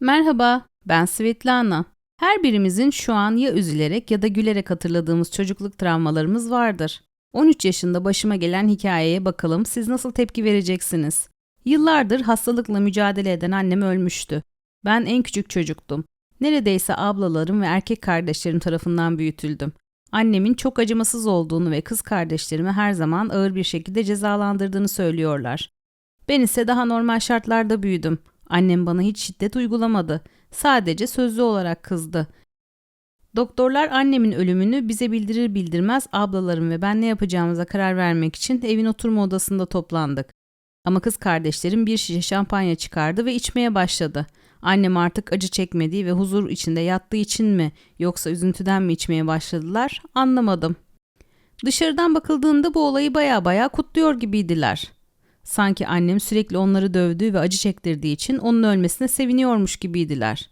Merhaba, ben Svetlana. Her birimizin şu an ya üzülerek ya da gülerek hatırladığımız çocukluk travmalarımız vardır. 13 yaşında başıma gelen hikayeye bakalım siz nasıl tepki vereceksiniz? Yıllardır hastalıkla mücadele eden annem ölmüştü. Ben en küçük çocuktum. Neredeyse ablalarım ve erkek kardeşlerim tarafından büyütüldüm. Annemin çok acımasız olduğunu ve kız kardeşlerimi her zaman ağır bir şekilde cezalandırdığını söylüyorlar. Ben ise daha normal şartlarda büyüdüm. Annem bana hiç şiddet uygulamadı. Sadece sözlü olarak kızdı. Doktorlar annemin ölümünü bize bildirir bildirmez ablalarım ve ben ne yapacağımıza karar vermek için evin oturma odasında toplandık. Ama kız kardeşlerim bir şişe şampanya çıkardı ve içmeye başladı. Annem artık acı çekmediği ve huzur içinde yattığı için mi yoksa üzüntüden mi içmeye başladılar anlamadım. Dışarıdan bakıldığında bu olayı baya baya kutluyor gibiydiler. Sanki annem sürekli onları dövdüğü ve acı çektirdiği için onun ölmesine seviniyormuş gibiydiler.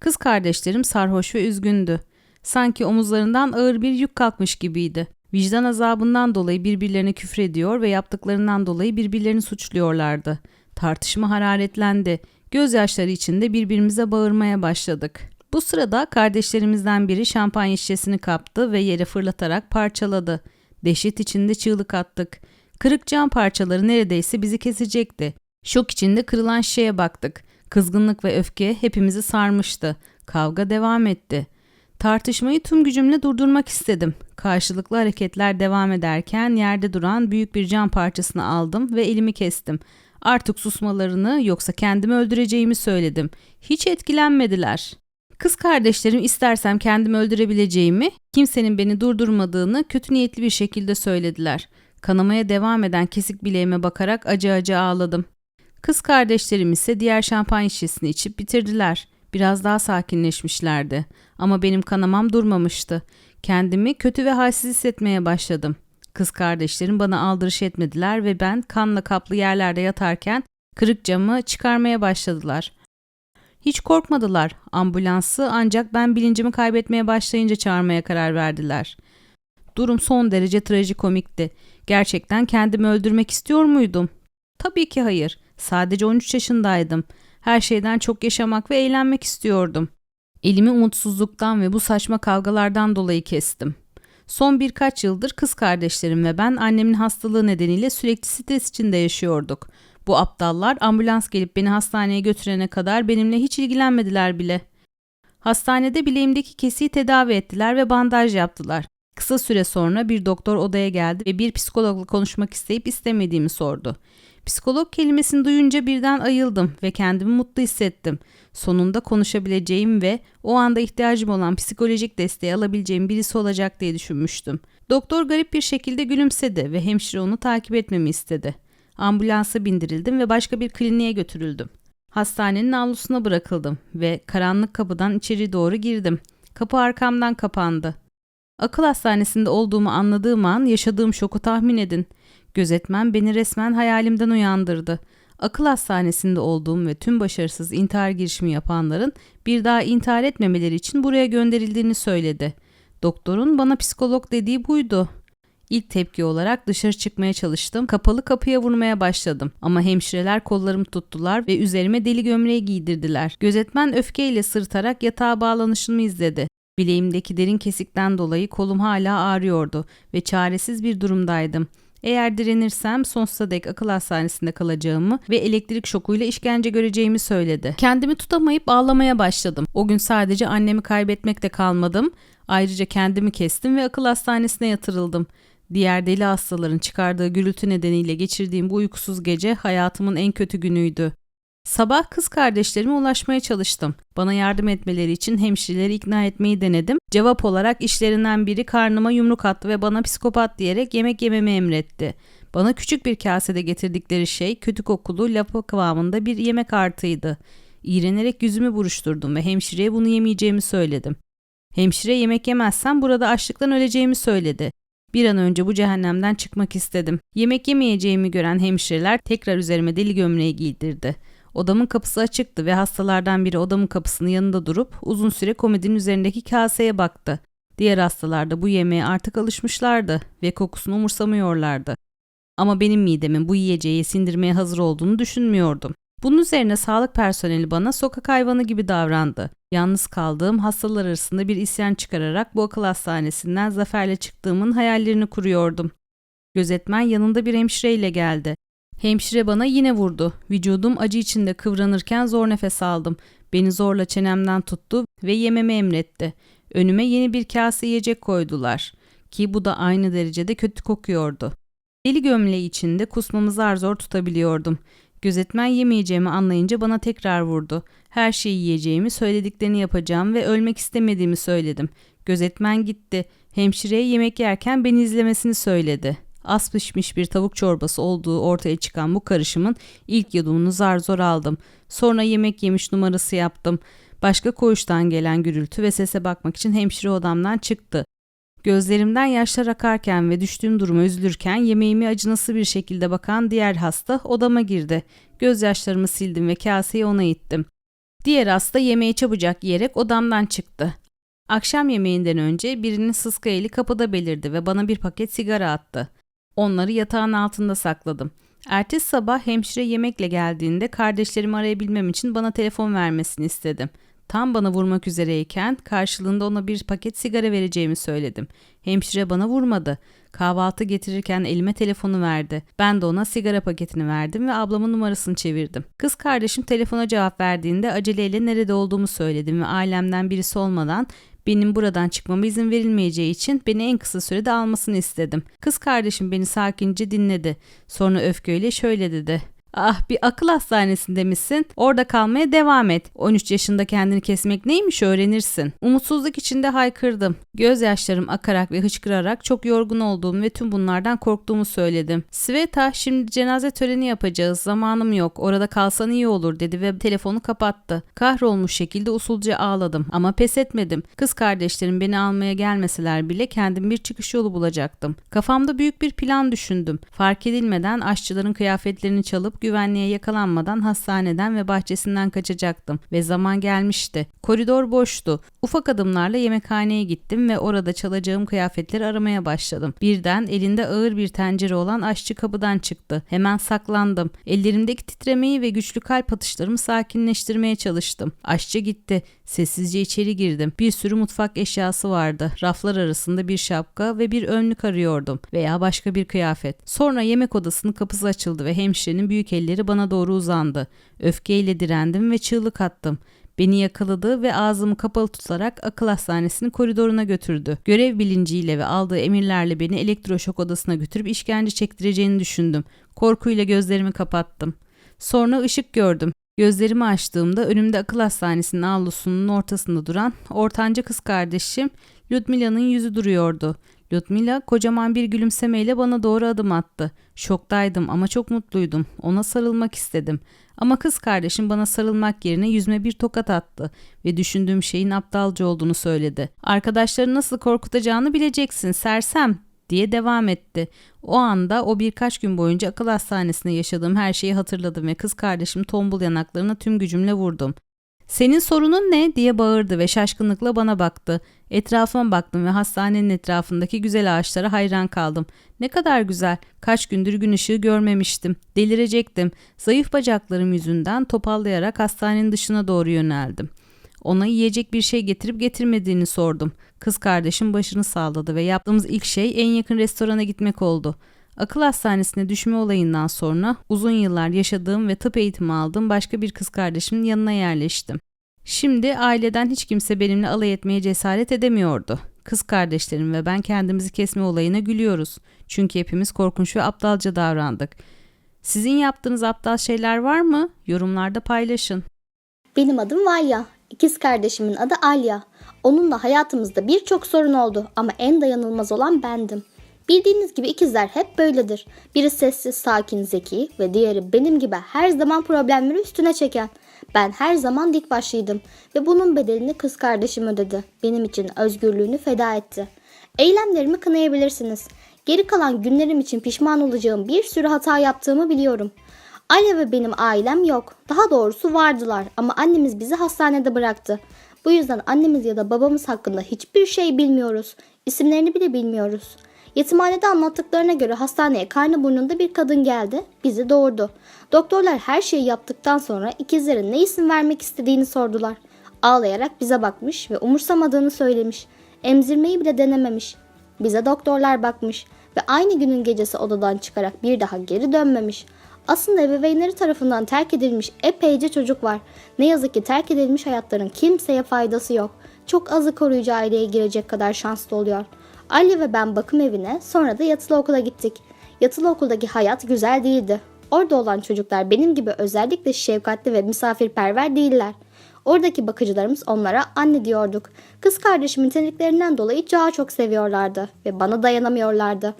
Kız kardeşlerim sarhoş ve üzgündü. Sanki omuzlarından ağır bir yük kalkmış gibiydi. Vicdan azabından dolayı birbirlerine küfrediyor ve yaptıklarından dolayı birbirlerini suçluyorlardı. Tartışma hararetlendi. Gözyaşları içinde birbirimize bağırmaya başladık. Bu sırada kardeşlerimizden biri şampanya şişesini kaptı ve yere fırlatarak parçaladı. Dehşet içinde çığlık attık. Kırık cam parçaları neredeyse bizi kesecekti. Şok içinde kırılan şişeye baktık. Kızgınlık ve öfke hepimizi sarmıştı. Kavga devam etti. Tartışmayı tüm gücümle durdurmak istedim. Karşılıklı hareketler devam ederken yerde duran büyük bir cam parçasını aldım ve elimi kestim. Artık susmalarını yoksa kendimi öldüreceğimi söyledim. Hiç etkilenmediler. Kız kardeşlerim istersem kendimi öldürebileceğimi, kimsenin beni durdurmadığını kötü niyetli bir şekilde söylediler. Kanamaya devam eden kesik bileğime bakarak acı acı ağladım. Kız kardeşlerim ise diğer şampanya şişesini içip bitirdiler. Biraz daha sakinleşmişlerdi. Ama benim kanamam durmamıştı. Kendimi kötü ve halsiz hissetmeye başladım. Kız kardeşlerim bana aldırış etmediler ve ben kanla kaplı yerlerde yatarken kırık camı çıkarmaya başladılar. Hiç korkmadılar. Ambulansı ancak ben bilincimi kaybetmeye başlayınca çağırmaya karar verdiler. Durum son derece trajikomikti. Gerçekten kendimi öldürmek istiyor muydum? Tabii ki hayır. Sadece 13 yaşındaydım. Her şeyden çok yaşamak ve eğlenmek istiyordum. Elimi umutsuzluktan ve bu saçma kavgalardan dolayı kestim. Son birkaç yıldır kız kardeşlerim ve ben annemin hastalığı nedeniyle sürekli stres içinde yaşıyorduk. Bu aptallar ambulans gelip beni hastaneye götürene kadar benimle hiç ilgilenmediler bile. Hastanede bileğimdeki kesiği tedavi ettiler ve bandaj yaptılar. Kısa süre sonra bir doktor odaya geldi ve bir psikologla konuşmak isteyip istemediğimi sordu. Psikolog kelimesini duyunca birden ayıldım ve kendimi mutlu hissettim. Sonunda konuşabileceğim ve o anda ihtiyacım olan psikolojik desteği alabileceğim birisi olacak diye düşünmüştüm. Doktor garip bir şekilde gülümsedi ve hemşire onu takip etmemi istedi. Ambulansa bindirildim ve başka bir kliniğe götürüldüm. Hastanenin avlusuna bırakıldım ve karanlık kapıdan içeri doğru girdim. Kapı arkamdan kapandı. Akıl hastanesinde olduğumu anladığım an yaşadığım şoku tahmin edin. Gözetmen beni resmen hayalimden uyandırdı. Akıl hastanesinde olduğum ve tüm başarısız intihar girişimi yapanların bir daha intihar etmemeleri için buraya gönderildiğini söyledi. Doktorun bana psikolog dediği buydu. İlk tepki olarak dışarı çıkmaya çalıştım. Kapalı kapıya vurmaya başladım. Ama hemşireler kollarımı tuttular ve üzerime deli gömleği giydirdiler. Gözetmen öfkeyle sırtarak yatağa bağlanışımı izledi. Bileğimdeki derin kesikten dolayı kolum hala ağrıyordu ve çaresiz bir durumdaydım. Eğer direnirsem sonsuza dek akıl hastanesinde kalacağımı ve elektrik şokuyla işkence göreceğimi söyledi. Kendimi tutamayıp ağlamaya başladım. O gün sadece annemi kaybetmekte kalmadım. Ayrıca kendimi kestim ve akıl hastanesine yatırıldım. Diğer deli hastaların çıkardığı gürültü nedeniyle geçirdiğim bu uykusuz gece hayatımın en kötü günüydü. Sabah kız kardeşlerime ulaşmaya çalıştım. Bana yardım etmeleri için hemşireleri ikna etmeyi denedim. Cevap olarak işlerinden biri karnıma yumruk attı ve bana psikopat diyerek yemek yememi emretti. Bana küçük bir kasede getirdikleri şey kötü kokulu lapa kıvamında bir yemek artıydı. İğrenerek yüzümü buruşturdum ve hemşireye bunu yemeyeceğimi söyledim. Hemşire yemek yemezsem burada açlıktan öleceğimi söyledi. Bir an önce bu cehennemden çıkmak istedim. Yemek yemeyeceğimi gören hemşireler tekrar üzerime deli gömleği giydirdi. Odamın kapısı açıktı ve hastalardan biri odamın kapısının yanında durup uzun süre komedinin üzerindeki kaseye baktı. Diğer hastalar da bu yemeğe artık alışmışlardı ve kokusunu umursamıyorlardı. Ama benim midemin bu yiyeceği sindirmeye hazır olduğunu düşünmüyordum. Bunun üzerine sağlık personeli bana sokak hayvanı gibi davrandı. Yalnız kaldığım hastalar arasında bir isyan çıkararak bu akıl hastanesinden zaferle çıktığımın hayallerini kuruyordum. Gözetmen yanında bir hemşireyle geldi. Hemşire bana yine vurdu. Vücudum acı içinde kıvranırken zor nefes aldım. Beni zorla çenemden tuttu ve yememi emretti. Önüme yeni bir kase yiyecek koydular. Ki bu da aynı derecede kötü kokuyordu. Deli gömleği içinde kusmamı zar zor tutabiliyordum. Gözetmen yemeyeceğimi anlayınca bana tekrar vurdu. Her şeyi yiyeceğimi, söylediklerini yapacağım ve ölmek istemediğimi söyledim. Gözetmen gitti. Hemşireye yemek yerken beni izlemesini söyledi. Az pişmiş bir tavuk çorbası olduğu ortaya çıkan bu karışımın ilk yudumunu zar zor aldım. Sonra yemek yemiş numarası yaptım. Başka koğuştan gelen gürültü ve sese bakmak için hemşire odamdan çıktı. Gözlerimden yaşlar akarken ve düştüğüm duruma üzülürken yemeğimi acınası bir şekilde bakan diğer hasta odama girdi. Gözyaşlarımı sildim ve kaseyi ona ittim. Diğer hasta yemeği çabucak yiyerek odamdan çıktı. Akşam yemeğinden önce birinin sıska eli kapıda belirdi ve bana bir paket sigara attı. Onları yatağın altında sakladım. Ertesi sabah hemşire yemekle geldiğinde kardeşlerimi arayabilmem için bana telefon vermesini istedim. Tam bana vurmak üzereyken karşılığında ona bir paket sigara vereceğimi söyledim. Hemşire bana vurmadı. Kahvaltı getirirken elime telefonu verdi. Ben de ona sigara paketini verdim ve ablamın numarasını çevirdim. Kız kardeşim telefona cevap verdiğinde aceleyle nerede olduğumu söyledim ve ailemden birisi olmadan benim buradan çıkmama izin verilmeyeceği için beni en kısa sürede almasını istedim. Kız kardeşim beni sakince dinledi. Sonra öfkeyle şöyle dedi. Ah bir akıl hastanesinde misin? Orada kalmaya devam et. 13 yaşında kendini kesmek neymiş öğrenirsin. Umutsuzluk içinde haykırdım. Gözyaşlarım akarak ve hıçkırarak çok yorgun olduğumu ve tüm bunlardan korktuğumu söyledim. Sveta şimdi cenaze töreni yapacağız. Zamanım yok. Orada kalsan iyi olur dedi ve telefonu kapattı. Kahrolmuş şekilde usulca ağladım ama pes etmedim. Kız kardeşlerim beni almaya gelmeseler bile kendim bir çıkış yolu bulacaktım. Kafamda büyük bir plan düşündüm. Fark edilmeden aşçıların kıyafetlerini çalıp güvenliğe yakalanmadan hastaneden ve bahçesinden kaçacaktım ve zaman gelmişti. Koridor boştu. Ufak adımlarla yemekhaneye gittim ve orada çalacağım kıyafetleri aramaya başladım. Birden elinde ağır bir tencere olan aşçı kapıdan çıktı. Hemen saklandım. Ellerimdeki titremeyi ve güçlü kalp atışlarımı sakinleştirmeye çalıştım. Aşçı gitti. Sessizce içeri girdim. Bir sürü mutfak eşyası vardı. Raflar arasında bir şapka ve bir önlük arıyordum veya başka bir kıyafet. Sonra yemek odasının kapısı açıldı ve hemşirenin büyük elleri bana doğru uzandı. Öfkeyle direndim ve çığlık attım. Beni yakaladı ve ağzımı kapalı tutarak akıl hastanesinin koridoruna götürdü. Görev bilinciyle ve aldığı emirlerle beni elektroşok odasına götürüp işkence çektireceğini düşündüm. Korkuyla gözlerimi kapattım. Sonra ışık gördüm. Gözlerimi açtığımda önümde akıl hastanesinin avlusunun ortasında duran ortanca kız kardeşim Ludmila'nın yüzü duruyordu. Ludmila kocaman bir gülümsemeyle bana doğru adım attı. Şoktaydım ama çok mutluydum. Ona sarılmak istedim. Ama kız kardeşim bana sarılmak yerine yüzme bir tokat attı ve düşündüğüm şeyin aptalca olduğunu söyledi. Arkadaşları nasıl korkutacağını bileceksin sersem diye devam etti. O anda o birkaç gün boyunca akıl hastanesinde yaşadığım her şeyi hatırladım ve kız kardeşim tombul yanaklarına tüm gücümle vurdum. Senin sorunun ne diye bağırdı ve şaşkınlıkla bana baktı. Etrafıma baktım ve hastanenin etrafındaki güzel ağaçlara hayran kaldım. Ne kadar güzel. Kaç gündür gün ışığı görmemiştim. Delirecektim. Zayıf bacaklarım yüzünden topallayarak hastanenin dışına doğru yöneldim. Ona yiyecek bir şey getirip getirmediğini sordum. Kız kardeşim başını salladı ve yaptığımız ilk şey en yakın restorana gitmek oldu. Akıl hastanesine düşme olayından sonra uzun yıllar yaşadığım ve tıp eğitimi aldığım başka bir kız kardeşimin yanına yerleştim. Şimdi aileden hiç kimse benimle alay etmeye cesaret edemiyordu. Kız kardeşlerim ve ben kendimizi kesme olayına gülüyoruz. Çünkü hepimiz korkunç ve aptalca davrandık. Sizin yaptığınız aptal şeyler var mı? Yorumlarda paylaşın. Benim adım Valya. İkiz kardeşimin adı Alya. Onunla hayatımızda birçok sorun oldu ama en dayanılmaz olan bendim. Bildiğiniz gibi ikizler hep böyledir. Biri sessiz, sakin, zeki ve diğeri benim gibi her zaman problemleri üstüne çeken. Ben her zaman dik başlıydım ve bunun bedelini kız kardeşim ödedi. Benim için özgürlüğünü feda etti. Eylemlerimi kınayabilirsiniz. Geri kalan günlerim için pişman olacağım bir sürü hata yaptığımı biliyorum. Anne ve benim ailem yok. Daha doğrusu vardılar ama annemiz bizi hastanede bıraktı. Bu yüzden annemiz ya da babamız hakkında hiçbir şey bilmiyoruz. İsimlerini bile bilmiyoruz. Yetimhanede anlattıklarına göre hastaneye karnı burnunda bir kadın geldi, bizi doğurdu. Doktorlar her şeyi yaptıktan sonra ikizlerin ne isim vermek istediğini sordular. Ağlayarak bize bakmış ve umursamadığını söylemiş. Emzirmeyi bile denememiş. Bize doktorlar bakmış ve aynı günün gecesi odadan çıkarak bir daha geri dönmemiş. Aslında ebeveynleri tarafından terk edilmiş epeyce çocuk var. Ne yazık ki terk edilmiş hayatların kimseye faydası yok. Çok azı koruyucu aileye girecek kadar şanslı oluyor. Ali ve ben bakım evine sonra da yatılı okula gittik. Yatılı okuldaki hayat güzel değildi. Orada olan çocuklar benim gibi özellikle şefkatli ve misafirperver değiller. Oradaki bakıcılarımız onlara anne diyorduk. Kız kardeşimin niteliklerinden dolayı daha çok seviyorlardı ve bana dayanamıyorlardı.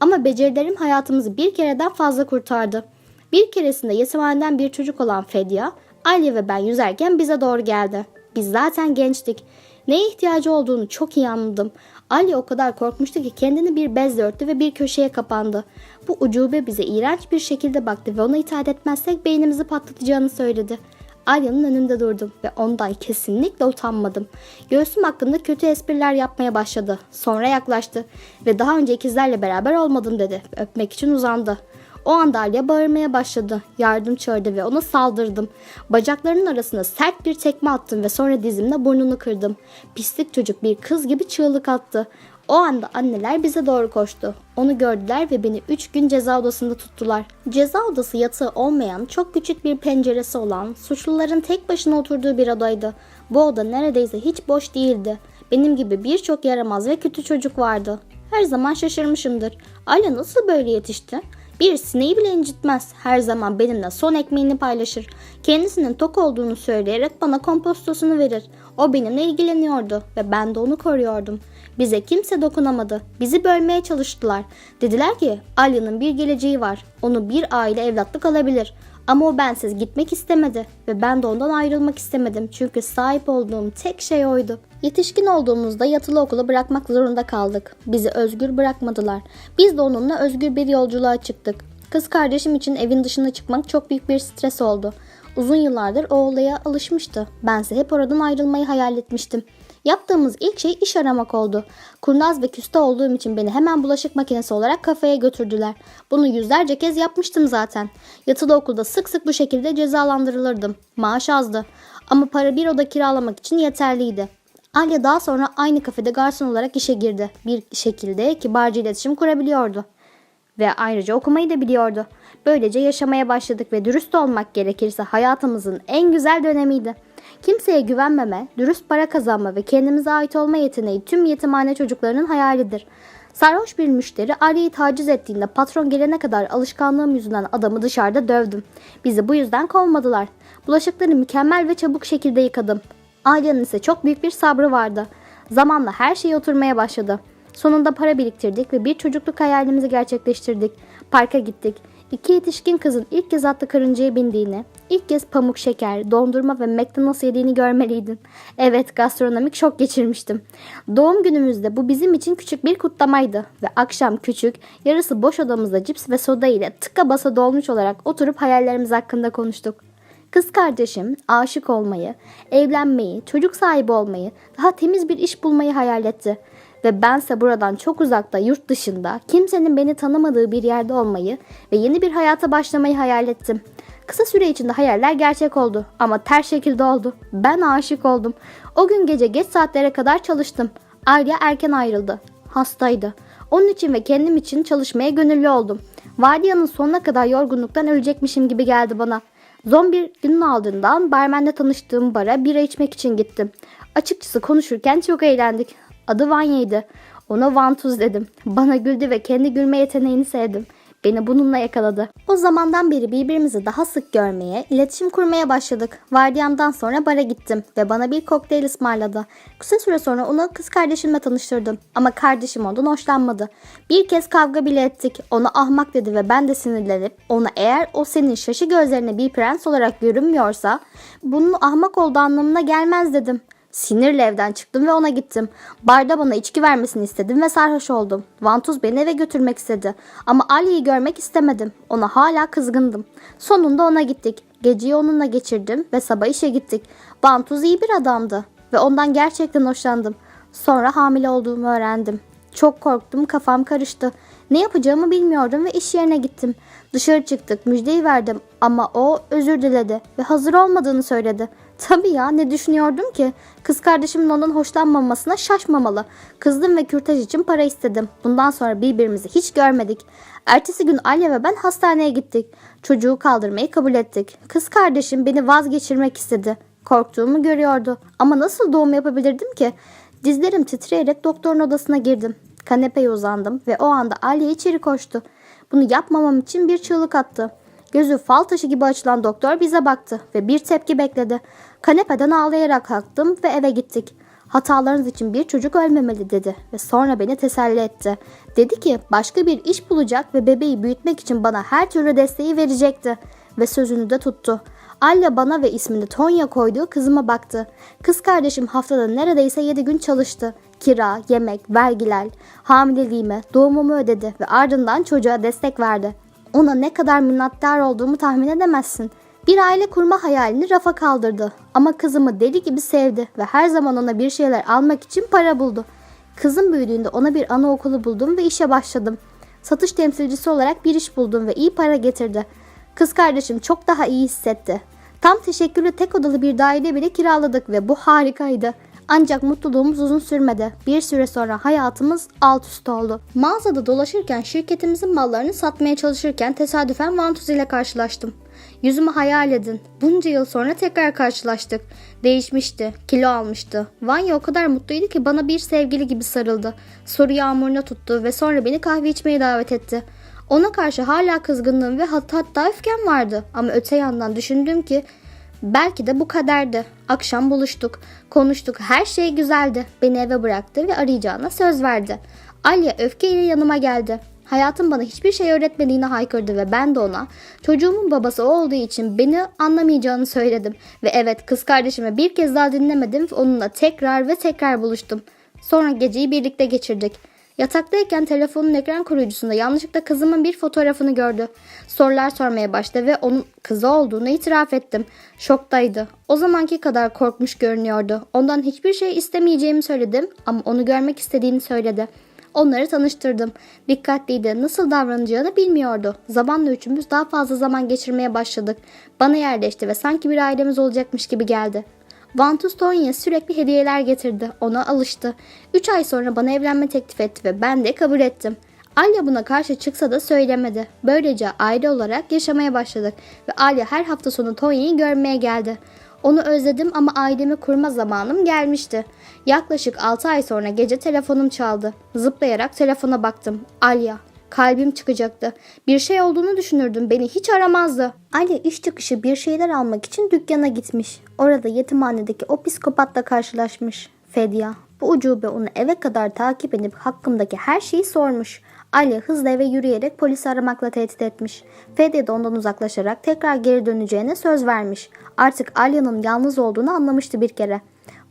Ama becerilerim hayatımızı bir kereden fazla kurtardı. Bir keresinde yetimhaneden bir çocuk olan Fedya, Alya ve ben yüzerken bize doğru geldi. Biz zaten gençtik. Neye ihtiyacı olduğunu çok iyi anladım. Alya o kadar korkmuştu ki kendini bir bezle örttü ve bir köşeye kapandı. Bu ucube bize iğrenç bir şekilde baktı ve ona itaat etmezsek beynimizi patlatacağını söyledi. Alya'nın önünde durdum ve ondan kesinlikle utanmadım. Göğsüm hakkında kötü espriler yapmaya başladı. Sonra yaklaştı ve daha önce ikizlerle beraber olmadım dedi. Öpmek için uzandı. O anda Alya bağırmaya başladı. Yardım çağırdı ve ona saldırdım. Bacaklarının arasına sert bir tekme attım ve sonra dizimle burnunu kırdım. Pislik çocuk bir kız gibi çığlık attı. O anda anneler bize doğru koştu. Onu gördüler ve beni 3 gün ceza odasında tuttular. Ceza odası yatağı olmayan, çok küçük bir penceresi olan, suçluların tek başına oturduğu bir odaydı. Bu oda neredeyse hiç boş değildi. Benim gibi birçok yaramaz ve kötü çocuk vardı. Her zaman şaşırmışımdır. Alya nasıl böyle yetişti? Bir sineği bile incitmez. Her zaman benimle son ekmeğini paylaşır. Kendisinin tok olduğunu söyleyerek bana kompostosunu verir. O benimle ilgileniyordu ve ben de onu koruyordum. Bize kimse dokunamadı. Bizi bölmeye çalıştılar. Dediler ki Alya'nın bir geleceği var. Onu bir aile evlatlık alabilir. Ama o bensiz gitmek istemedi ve ben de ondan ayrılmak istemedim çünkü sahip olduğum tek şey oydu. Yetişkin olduğumuzda yatılı okulu bırakmak zorunda kaldık. Bizi özgür bırakmadılar. Biz de onunla özgür bir yolculuğa çıktık. Kız kardeşim için evin dışına çıkmak çok büyük bir stres oldu. Uzun yıllardır o olaya alışmıştı. Bense hep oradan ayrılmayı hayal etmiştim. Yaptığımız ilk şey iş aramak oldu. Kurnaz ve küste olduğum için beni hemen bulaşık makinesi olarak kafeye götürdüler. Bunu yüzlerce kez yapmıştım zaten. Yatılı okulda sık sık bu şekilde cezalandırılırdım. Maaş azdı. Ama para bir oda kiralamak için yeterliydi. Alya daha sonra aynı kafede garson olarak işe girdi. Bir şekilde kibarca iletişim kurabiliyordu. Ve ayrıca okumayı da biliyordu. Böylece yaşamaya başladık ve dürüst olmak gerekirse hayatımızın en güzel dönemiydi. Kimseye güvenmeme, dürüst para kazanma ve kendimize ait olma yeteneği tüm yetimhane çocuklarının hayalidir. Sarhoş bir müşteri Ali'yi taciz ettiğinde patron gelene kadar alışkanlığım yüzünden adamı dışarıda dövdüm. Bizi bu yüzden kovmadılar. Bulaşıkları mükemmel ve çabuk şekilde yıkadım. Alya'nın ise çok büyük bir sabrı vardı. Zamanla her şey oturmaya başladı. Sonunda para biriktirdik ve bir çocukluk hayalimizi gerçekleştirdik. Parka gittik. İki yetişkin kızın ilk kez atlı karıncaya bindiğini, ilk kez pamuk şeker, dondurma ve McDonald's yediğini görmeliydin. Evet, gastronomik şok geçirmiştim. Doğum günümüzde bu bizim için küçük bir kutlamaydı ve akşam küçük, yarısı boş odamızda cips ve soda ile tıka basa dolmuş olarak oturup hayallerimiz hakkında konuştuk. Kız kardeşim aşık olmayı, evlenmeyi, çocuk sahibi olmayı, daha temiz bir iş bulmayı hayal etti. Ve bense buradan çok uzakta yurt dışında kimsenin beni tanımadığı bir yerde olmayı ve yeni bir hayata başlamayı hayal ettim. Kısa süre içinde hayaller gerçek oldu ama ters şekilde oldu. Ben aşık oldum. O gün gece geç saatlere kadar çalıştım. Arya erken ayrıldı. Hastaydı. Onun için ve kendim için çalışmaya gönüllü oldum. Vardiyanın sonuna kadar yorgunluktan ölecekmişim gibi geldi bana. Zon bir günün ardından barmenle tanıştığım bara bira içmek için gittim. Açıkçası konuşurken çok eğlendik. Adı Vanya'ydı. Ona Vantuz dedim. Bana güldü ve kendi gülme yeteneğini sevdim. Beni bununla yakaladı. O zamandan beri birbirimizi daha sık görmeye, iletişim kurmaya başladık. Vardiyamdan sonra bara gittim ve bana bir kokteyl ısmarladı. Kısa süre sonra onu kız kardeşimle tanıştırdım. Ama kardeşim ondan hoşlanmadı. Bir kez kavga bile ettik. Ona ahmak dedi ve ben de sinirlenip ona eğer o senin şaşı gözlerine bir prens olarak görünmüyorsa bunun ahmak olduğu anlamına gelmez dedim. Sinirle evden çıktım ve ona gittim. Barda bana içki vermesini istedim ve sarhoş oldum. Vantuz beni eve götürmek istedi. Ama Ali'yi görmek istemedim. Ona hala kızgındım. Sonunda ona gittik. Geceyi onunla geçirdim ve sabah işe gittik. Vantuz iyi bir adamdı ve ondan gerçekten hoşlandım. Sonra hamile olduğumu öğrendim. Çok korktum, kafam karıştı. Ne yapacağımı bilmiyordum ve iş yerine gittim. Dışarı çıktık, müjdeyi verdim ama o özür diledi ve hazır olmadığını söyledi. Tabii ya ne düşünüyordum ki? Kız kardeşimin ondan hoşlanmamasına şaşmamalı. Kızdım ve kürtaj için para istedim. Bundan sonra birbirimizi hiç görmedik. Ertesi gün Alya ve ben hastaneye gittik. Çocuğu kaldırmayı kabul ettik. Kız kardeşim beni vazgeçirmek istedi. Korktuğumu görüyordu. Ama nasıl doğum yapabilirdim ki? Dizlerim titreyerek doktorun odasına girdim. Kanepeye uzandım ve o anda Alya içeri koştu. Bunu yapmamam için bir çığlık attı. Gözü fal taşı gibi açılan doktor bize baktı ve bir tepki bekledi. Kanepeden ağlayarak kalktım ve eve gittik. Hatalarınız için bir çocuk ölmemeli dedi ve sonra beni teselli etti. Dedi ki başka bir iş bulacak ve bebeği büyütmek için bana her türlü desteği verecekti ve sözünü de tuttu. Alya bana ve ismini Tonya koyduğu kızıma baktı. Kız kardeşim haftada neredeyse 7 gün çalıştı. Kira, yemek, vergiler, hamileliğime, doğumumu ödedi ve ardından çocuğa destek verdi. Ona ne kadar minnettar olduğumu tahmin edemezsin. Bir aile kurma hayalini rafa kaldırdı. Ama kızımı deli gibi sevdi ve her zaman ona bir şeyler almak için para buldu. Kızım büyüdüğünde ona bir anaokulu buldum ve işe başladım. Satış temsilcisi olarak bir iş buldum ve iyi para getirdi. Kız kardeşim çok daha iyi hissetti. Tam teşekkürlü tek odalı bir daire bile kiraladık ve bu harikaydı. Ancak mutluluğumuz uzun sürmedi. Bir süre sonra hayatımız alt üst oldu. Mağazada dolaşırken şirketimizin mallarını satmaya çalışırken tesadüfen Vantuz ile karşılaştım. Yüzümü hayal edin. Bunca yıl sonra tekrar karşılaştık. Değişmişti, kilo almıştı. Vanya o kadar mutluydu ki bana bir sevgili gibi sarıldı. Soru yağmuruna tuttu ve sonra beni kahve içmeye davet etti. Ona karşı hala kızgınlığım ve hatta, hatta öfkem vardı. Ama öte yandan düşündüm ki belki de bu kaderdi. Akşam buluştuk, konuştuk, her şey güzeldi. Beni eve bıraktı ve arayacağına söz verdi. Alya öfkeyle yanıma geldi. Hayatım bana hiçbir şey öğretmediğini haykırdı ve ben de ona çocuğumun babası olduğu için beni anlamayacağını söyledim. Ve evet kız kardeşimi bir kez daha dinlemedim ve onunla tekrar ve tekrar buluştum. Sonra geceyi birlikte geçirdik. Yataktayken telefonun ekran koruyucusunda yanlışlıkla kızımın bir fotoğrafını gördü. Sorular sormaya başladı ve onun kızı olduğunu itiraf ettim. Şoktaydı. O zamanki kadar korkmuş görünüyordu. Ondan hiçbir şey istemeyeceğimi söyledim ama onu görmek istediğini söyledi. Onları tanıştırdım. Dikkatliydi. Nasıl davranacağını bilmiyordu. Zamanla üçümüz daha fazla zaman geçirmeye başladık. Bana yerleşti ve sanki bir ailemiz olacakmış gibi geldi. Vantus Tonya sürekli hediyeler getirdi. Ona alıştı. Üç ay sonra bana evlenme teklif etti ve ben de kabul ettim. Alya buna karşı çıksa da söylemedi. Böylece aile olarak yaşamaya başladık ve Alya her hafta sonu Tonya'yı görmeye geldi. Onu özledim ama ailemi kurma zamanım gelmişti. Yaklaşık 6 ay sonra gece telefonum çaldı. Zıplayarak telefona baktım. Alya. Kalbim çıkacaktı. Bir şey olduğunu düşünürdüm. Beni hiç aramazdı. Alya iş çıkışı bir şeyler almak için dükkana gitmiş. Orada yetimhanedeki o psikopatla karşılaşmış. Fedya. Bu ucube onu eve kadar takip edip hakkımdaki her şeyi sormuş. Alya hızla eve yürüyerek polisi aramakla tehdit etmiş. Fedya da ondan uzaklaşarak tekrar geri döneceğine söz vermiş. Artık Alya'nın yalnız olduğunu anlamıştı bir kere.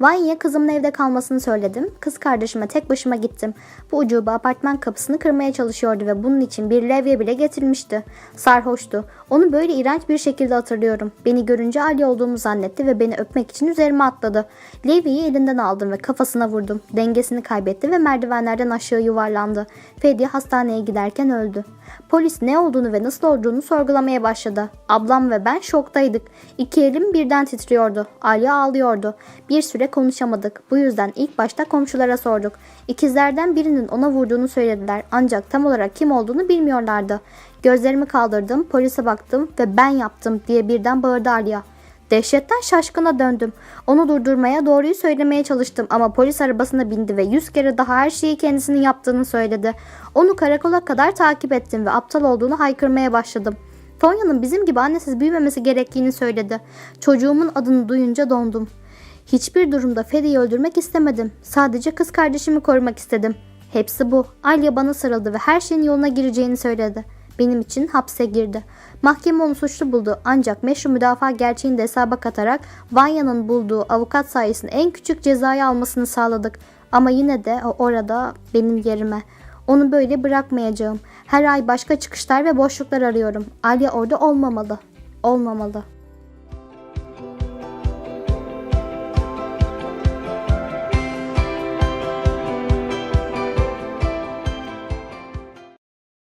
Vanya'ya kızımın evde kalmasını söyledim. Kız kardeşime tek başıma gittim. Bu ucube apartman kapısını kırmaya çalışıyordu ve bunun için bir levye bile getirmişti. Sarhoştu. Onu böyle iğrenç bir şekilde hatırlıyorum. Beni görünce Ali olduğumu zannetti ve beni öpmek için üzerime atladı. Levyeyi elinden aldım ve kafasına vurdum. Dengesini kaybetti ve merdivenlerden aşağı yuvarlandı. Fedi hastaneye giderken öldü. Polis ne olduğunu ve nasıl olduğunu sorgulamaya başladı. Ablam ve ben şoktaydık. İki elim birden titriyordu. Alya ağlıyordu. Bir süre konuşamadık. Bu yüzden ilk başta komşulara sorduk. İkizlerden birinin ona vurduğunu söylediler ancak tam olarak kim olduğunu bilmiyorlardı. Gözlerimi kaldırdım, polise baktım ve ben yaptım diye birden bağırdı Alya. Dehşetten şaşkına döndüm. Onu durdurmaya, doğruyu söylemeye çalıştım ama polis arabasına bindi ve yüz kere daha her şeyi kendisinin yaptığını söyledi. Onu karakola kadar takip ettim ve aptal olduğunu haykırmaya başladım. Tonya'nın bizim gibi annesiz büyümemesi gerektiğini söyledi. Çocuğumun adını duyunca dondum. Hiçbir durumda Feri'yi öldürmek istemedim. Sadece kız kardeşimi korumak istedim. Hepsi bu. Alya bana sarıldı ve her şeyin yoluna gireceğini söyledi. Benim için hapse girdi. Mahkeme onu suçlu buldu ancak meşru müdafaa gerçeğini de hesaba katarak Vanya'nın bulduğu avukat sayesinde en küçük cezayı almasını sağladık. Ama yine de orada benim yerime. Onu böyle bırakmayacağım. Her ay başka çıkışlar ve boşluklar arıyorum. Alya orada olmamalı. Olmamalı.